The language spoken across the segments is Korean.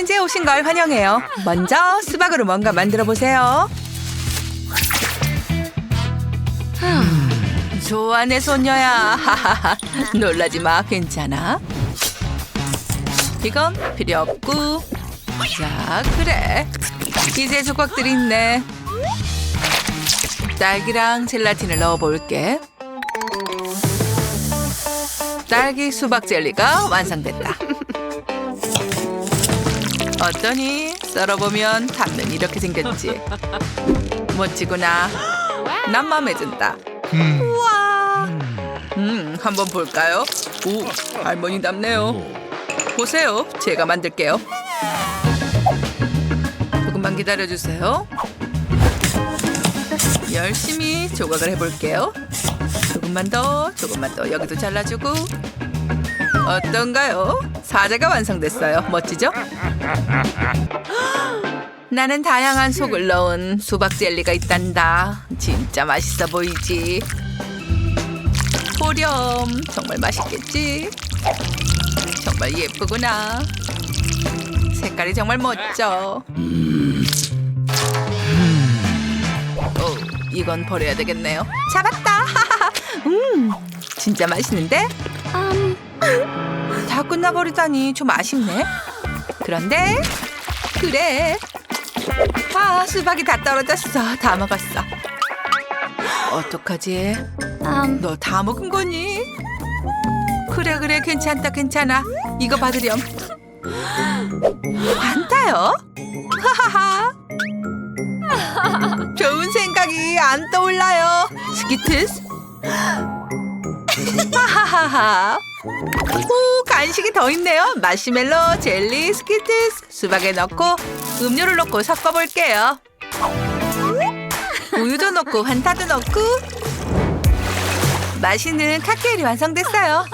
챌린지에 오신 걸 환영해요. 먼저 수박으로 뭔가 만들어 보세요. 좋아 내 손녀야. 놀라지 마 괜찮아. 이건 필요 없고. 자 그래. 이제 조각들이 있네. 딸기랑 젤라틴을 넣어볼게. 딸기 수박 젤리가 완성됐다. 어떠니? 썰어보면 단면이 이렇게 생겼지. 멋지구나. 난 마음에 든다. 우와. 음, 한번 볼까요? 오, 할머니답네요. 보세요. 제가 만들게요. 조금만 기다려주세요. 열심히 조각을 해볼게요. 조금만 더, 조금만 더. 여기도 잘라주고. 어떤가요? 사자가 완성됐어요. 멋지죠? 나는 다양한 속을 넣은 수박 젤리가 있단다. 진짜 맛있어 보이지? 보렴, 정말 맛있겠지? 정말 예쁘구나. 색깔이 정말 멋져. 오, 이건 버려야 되겠네요. 잡았다. 음, 진짜 맛있는데? 다 끝나버리다니 좀 아쉽네. 그런데 그래. 아 수박이 다 떨어졌어. 다 먹었어. 어떡하지? 너다 먹은 거니? 그래 그래 괜찮다 괜찮아. 이거 받으렴. 환타요? 하하하. 좋은 생각이 안 떠올라요. 스키트스. 하하하하. 오, 간식이 더 있네요. 마시멜로, 젤리, 스키트스, 수박에 넣고 음료를 넣고 섞어볼게요. 우유도 넣고 환타도 넣고 맛있는 칵테일이 완성됐어요.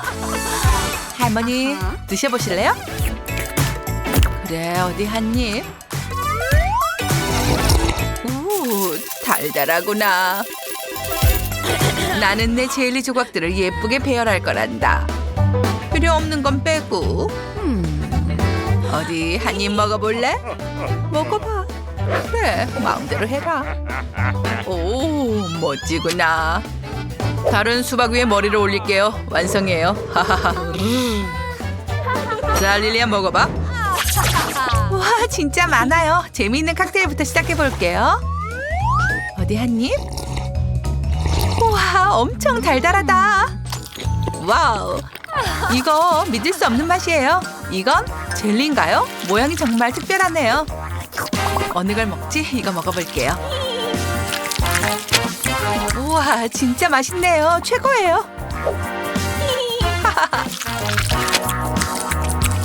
할머니 드셔보실래요? 그래 어디 한 입. 우 달달하구나. 나는 내 젤리 조각들을 예쁘게 배열할 거란다. 필요 없는 건 빼고. 어디 한 입 먹어볼래? 먹어봐. 그래, 마음대로 해라. 오, 멋지구나. 다른 수박 위에 머리를 올릴게요. 완성이에요. 하하하. 자, 릴리안 먹어봐. 와, 진짜 많아요. 재미있는 칵테일부터 시작해 볼게요. 어디 한 입? 엄청 달달하다. 와우. 이거 믿을 수 없는 맛이에요. 이건 젤리인가요? 모양이 정말 특별하네요. 어느 걸 먹지? 이거 먹어볼게요. 우와, 진짜 맛있네요. 최고예요.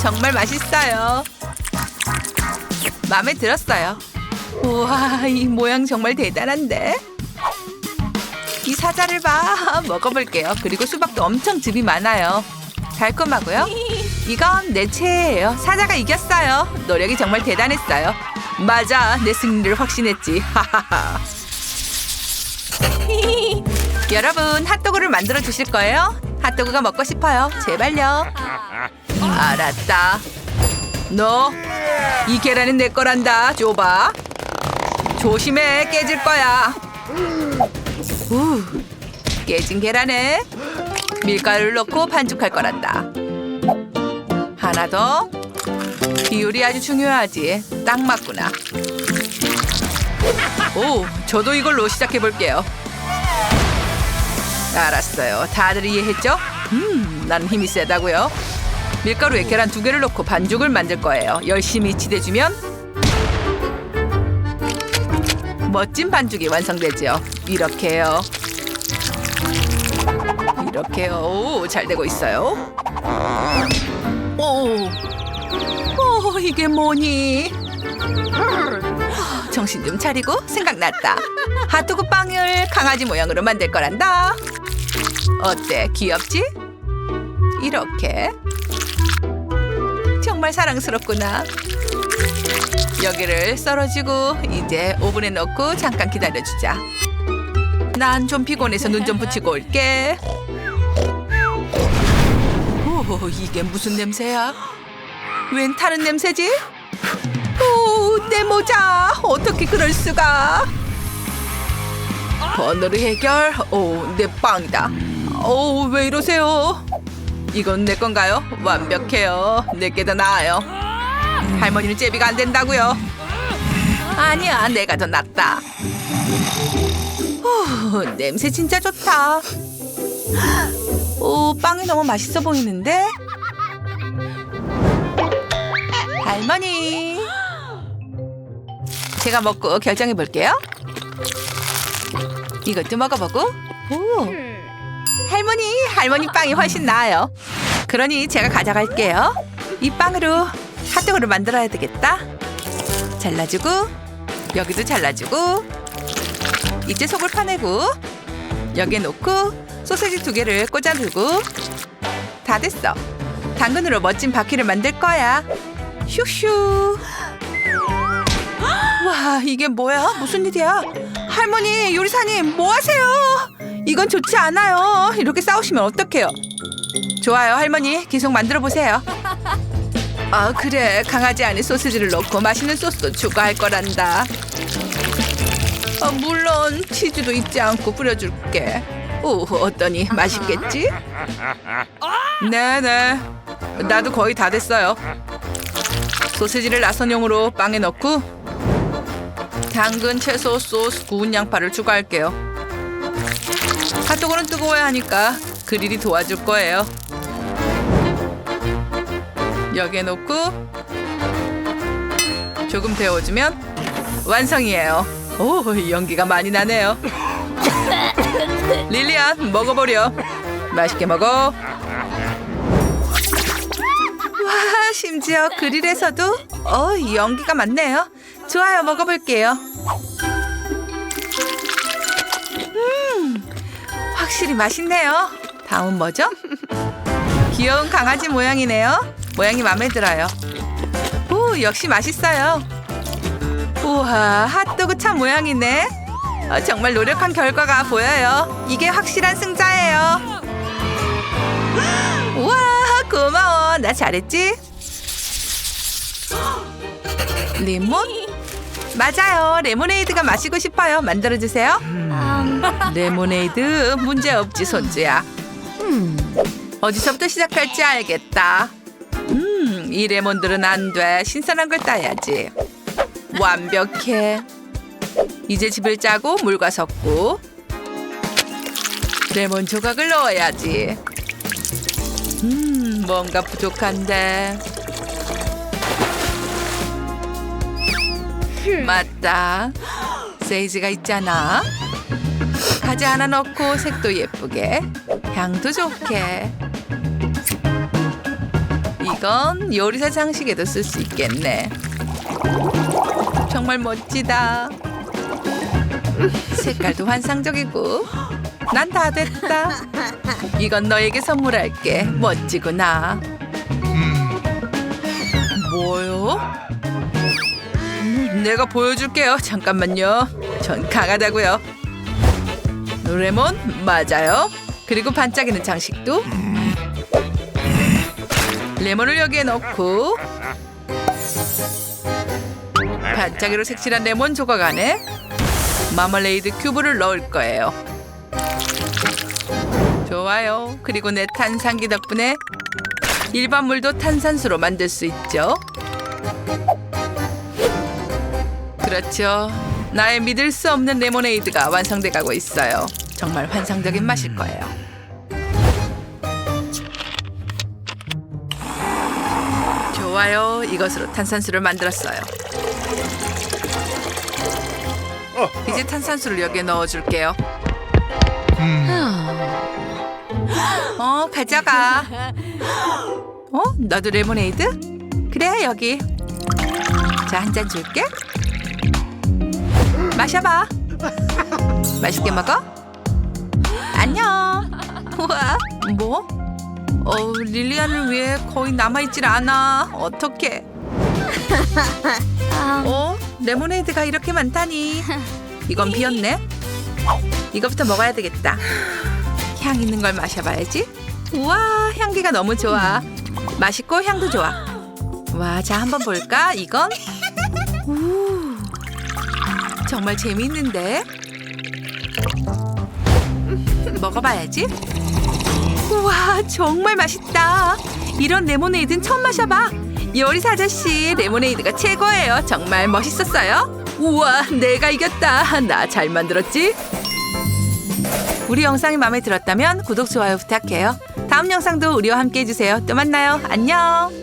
정말 맛있어요. 마음에 들었어요. 우와, 이 모양 정말 대단한데? 이 사자를 봐. 먹어볼게요. 그리고 수박도 엄청 즙이 많아요. 달콤하고요. 이건 내 최애예요. 사자가 이겼어요. 노력이 정말 대단했어요. 맞아, 내 승리를 확신했지. 하하하. 여러분, 핫도그를 만들어 주실 거예요? 핫도그가 먹고 싶어요. 제발요. 알았다. 너, 이 계란은 내 거란다. 줘봐. 조심해, 깨질 거야. 우, 깨진 계란에 밀가루를 넣고 반죽할 거란다. 하나 더. 비율이 아주 중요하지. 딱 맞구나. 오, 저도 이걸로 시작해 볼게요. 알았어요. 다들 이해했죠? 음, 나는 힘이 세다고요. 밀가루에 계란 두 개를 넣고 반죽을 만들 거예요. 열심히 치대주면 멋진 반죽이 완성되죠. 이렇게요. 이렇게요. 오, 잘 되고 있어요. 오, 오, 이게 뭐니? 정신 좀 차리고 생각났다. 핫도그 빵을 강아지 모양으로 만들 거란다. 어때? 귀엽지? 이렇게. 정말 사랑스럽구나. 여기를 썰어주고 이제 오븐에 넣고 잠깐 기다려주자. 난 좀 피곤해서 눈 좀 붙이고 올게. 오, 이게 무슨 냄새야? 웬 타는 냄새지? 오, 내 모자. 어떻게 그럴 수가? 번호를 해결. 오, 내 빵이다. 오, 왜 이러세요? 이건 내 건가요? 완벽해요. 내게 더 나아요. 할머니는 제비가 안 된다고요. 아니야, 내가 더 낫다. 후, 냄새 진짜 좋다. 오, 빵이 너무 맛있어 보이는데? 할머니. 제가 먹고 결정해 볼게요. 이것도 먹어보고. 오. 할머니, 할머니 빵이 훨씬 나아요. 그러니 제가 가져갈게요. 이 빵으로 핫도그를 만들어야 되겠다. 잘라주고, 여기도 잘라주고, 이제 속을 파내고, 여기에 놓고, 소세지 두 개를 꽂아두고, 다 됐어. 당근으로 멋진 바퀴를 만들 거야. 슈슈. 와, 이게 뭐야? 무슨 일이야? 할머니, 요리사님, 뭐 하세요? 이건 좋지 않아요. 이렇게 싸우시면 어떡해요? 좋아요, 할머니. 계속 만들어 보세요. 아, 그래. 강아지 안에 소시지를 넣고 맛있는 소스도 추가할 거란다. 아, 물론 치즈도 잊지 않고 뿌려줄게. 오, 어떠니? 맛있겠지? 네네. 나도 거의 다 됐어요. 소시지를 나선용으로 빵에 넣고 당근, 채소, 소스, 구운 양파를 추가할게요. 핫도그는 뜨거워야 하니까 그릴이 도와줄 거예요. 여기에 넣고 조금 데워주면 완성이에요. 오, 연기가 많이 나네요. 릴리안, 먹어보려. 맛있게 먹어. 와, 심지어 그릴에서도 어, 연기가 많네요. 좋아요, 먹어볼게요. 음, 확실히 맛있네요. 다음 뭐죠? 귀여운 강아지 모양이네요. 모양이 마음에 들어요. 오, 역시 맛있어요. 우와, 핫도그 참 모양이네. 어, 정말 노력한 결과가 보여요. 이게 확실한 승자예요. 우와, 고마워. 나 잘했지? 레몬? 맞아요. 레모네이드가 마시고 싶어요. 만들어 주세요. 레모네이드 문제 없지 손주야. 어디서부터 시작할지 알겠다. 음, 이 레몬들은 안 돼. 신선한 걸 따야지. 완벽해. 이제 집을 짜고 물과 섞고 레몬 조각을 넣어야지. 음, 뭔가 부족한데. 맞다. 세이지가 있잖아. 과자 하나 넣고 색도 예쁘게, 향도 좋게. 이건 요리사 장식에도 쓸 수 있겠네. 정말 멋지다. 색깔도 환상적이고. 난 다 됐다. 이건 너에게 선물할게. 멋지구나. 뭐요? 음, 내가 보여줄게요. 잠깐만요. 전 강하다고요. 레몬 맞아요. 그리고 반짝이는 장식도. 레몬을 여기에 넣고 반짝이로 색칠한 레몬 조각 안에 마멀레이드 큐브를 넣을 거예요. 좋아요. 그리고 내 탄산기 덕분에 일반 물도 탄산수로 만들 수 있죠. 그렇죠. 나의 믿을 수 없는 레모네이드가 완성돼 가고 있어요. 정말 환상적인 맛일 거예요. 좋아요. 이것으로 탄산수를 만들었어요. 이제 탄산수를 여기에 넣어줄게요. 어, 가져가. 어, 너도 레모네이드? 그래, 여기. 자, 한 잔 줄게. 마셔봐. 맛있게 먹어. 안녕. 우와, 뭐? 어, 릴리안을 위해 거의 남아있질 않아. 어떡해. 어? 레모네이드가 이렇게 많다니. 이건 비었네. 이거부터 먹어야 되겠다. 향 있는 걸 마셔봐야지. 우와, 향기가 너무 좋아. 맛있고 향도 좋아. 와, 자 한번 볼까? 이건 우, 정말 재밌는데. 먹어봐야지. 우와, 정말 맛있다. 이런 레모네이드는 처음 마셔봐. 요리사 아저씨, 레모네이드가 최고예요. 정말 멋있었어요. 우와, 내가 이겼다. 나 잘 만들었지? 우리 영상이 마음에 들었다면 구독, 좋아요 부탁해요. 다음 영상도 우리와 함께 해주세요. 또 만나요. 안녕.